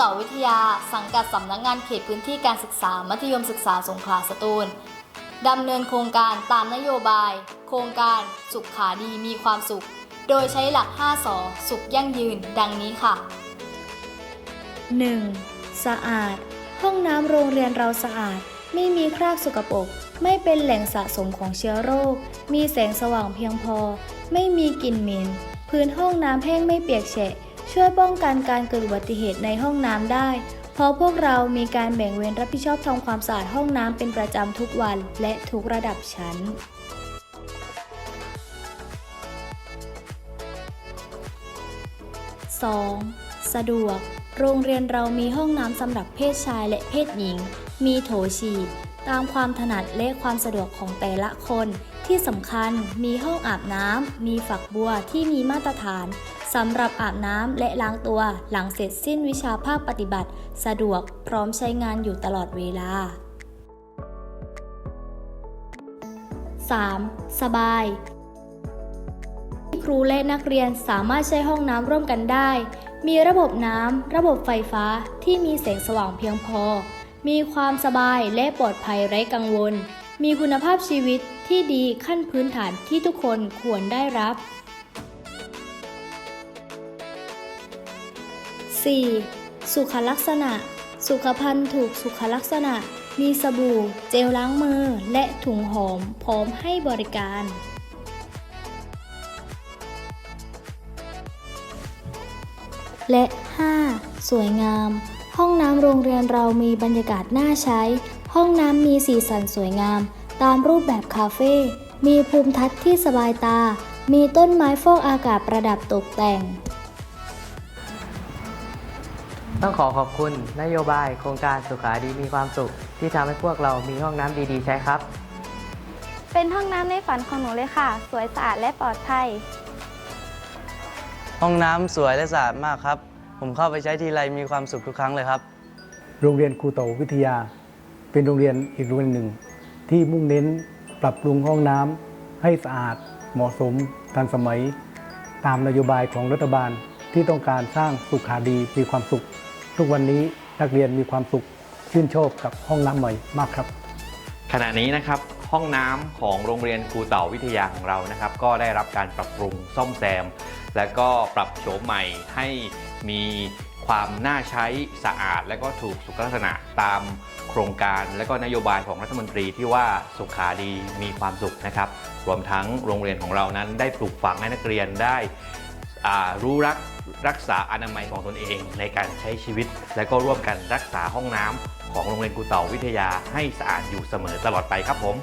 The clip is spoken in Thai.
ต่อวิทยา สังกัดสำนักงานเขตพื้นที่การศึกษา มัธยมศึกษาสงขลาสตูลดำเนินโครงการตามนโยบาย โครงการสุขขาดีมีความสุข โดยใช้หลัก 5สอสุขยั่งยืน ดังนี้ค่ะ 1. สะอาด ห้องน้ำโรงเรียนเราสะอาด ไม่มีคราบสกปรก ไม่เป็นแหล่งสะสมของเชื้อโรค มีแสงสว่างเพียงพอ ไม่มีกลิ่นเหม็น พื้นห้องน้ำแห้งไม่เปียกแฉะ ช่วยป้องกันการเกิดอุบัติเหตุในห้องน้ำได้ เพราะพวกเรามีการแบ่งเวรรับผิดชอบทำความสะอาดห้องน้ำเป็นประจำทุกวันและทุกระดับชั้น 2. สะดวก โรงเรียนเรามีห้องน้ำสำหรับเพศชายและเพศหญิง มีโถฉี่ ตามความถนัดและความสะดวกของแต่ละคน ที่สำคัญมีห้องอาบน้ำมีฝักบัวที่มีมาตรฐานสำหรับอาบน้ำและล้างตัวหลังเสร็จสิ้นวิชาภาคปฏิบัติ สะดวกพร้อมใช้งานอยู่ตลอดเวลา 3. สบาย ครูและนักเรียนสามารถใช้ห้องน้ำร่วมกันได้ มีระบบน้ำ ระบบไฟฟ้าที่มีแสงสว่างเพียงพอ มีความสบายและปลอดภัยไร้กังวล มีคุณภาพชีวิตที่ดีขั้นพื้นฐานที่ทุกคนควรได้รับ 4. สุขลักษณะ สุขภัณฑ์ถูกสุขลักษณะ มีสบู่ เจลล้างมือ และถุงหอมพร้อมให้บริการ และ 5. สวยงาม ห้องน้ำโรงเรียนเรามีบรรยากาศน่าใช้ ห้องน้ำมีสีสันสวยงาม ตามรูปแบบคาเฟ่ มีภูมิทัศน์ที่สบายตา มีต้นไม้ฟอกอากาศประดับตกแต่ง ต้องขอขอบคุณนโยบายโครงการสุขาดีมีความสุข ที่ทำให้พวกเรามีห้องน้ำดีๆ ใช้ครับ เป็นห้องน้ำในฝันของหนูเลยค่ะ สวยสะอาดและปลอดภัย ห้องน้ำสวยและสะอาดมากครับ ผมเข้าไปใช้ทีไรมีความสุขทุกครั้งเลยครับ โรงเรียนครูเต่าวิทยา เป็นโรงเรียนอีกโรงเรียนหนึ่ง ที่มุ่งเน้นปรับปรุงห้องน้ำให้สะอาด เหมาะสมทันสมัย ตามนโยบายของรัฐบาลที่ต้องการสร้างสุขาดีมีความสุข ทุกวันนี้นักเรียนมีความสุขชื่นชอบกับห้องน้ำใหม่มากครับ ขณะนี้นะครับห้องน้ำของโรงเรียนครูเต่าวิทยาของเรานะครับ ก็ได้รับการปรับปรุงซ่อมแซม และก็ปรับโฉมใหม่ให้มีความน่าใช้สะอาด และก็ถูกสุขลักษณะตามโครงการและก็นโยบายของรัฐมนตรีที่ว่าสุขาดีมีความสุขนะครับ รวมทั้งโรงเรียนของเรานั้นได้ปลูกฝังให้นักเรียนได้รู้รักรักษาอนามัยของตนเอง ในการใช้ชีวิต และก็ร่วมกันรักษาห้องน้ำของโรงเรียนครูเต่าวิทยาให้สะอาดอยู่เสมอตลอดไปครับผม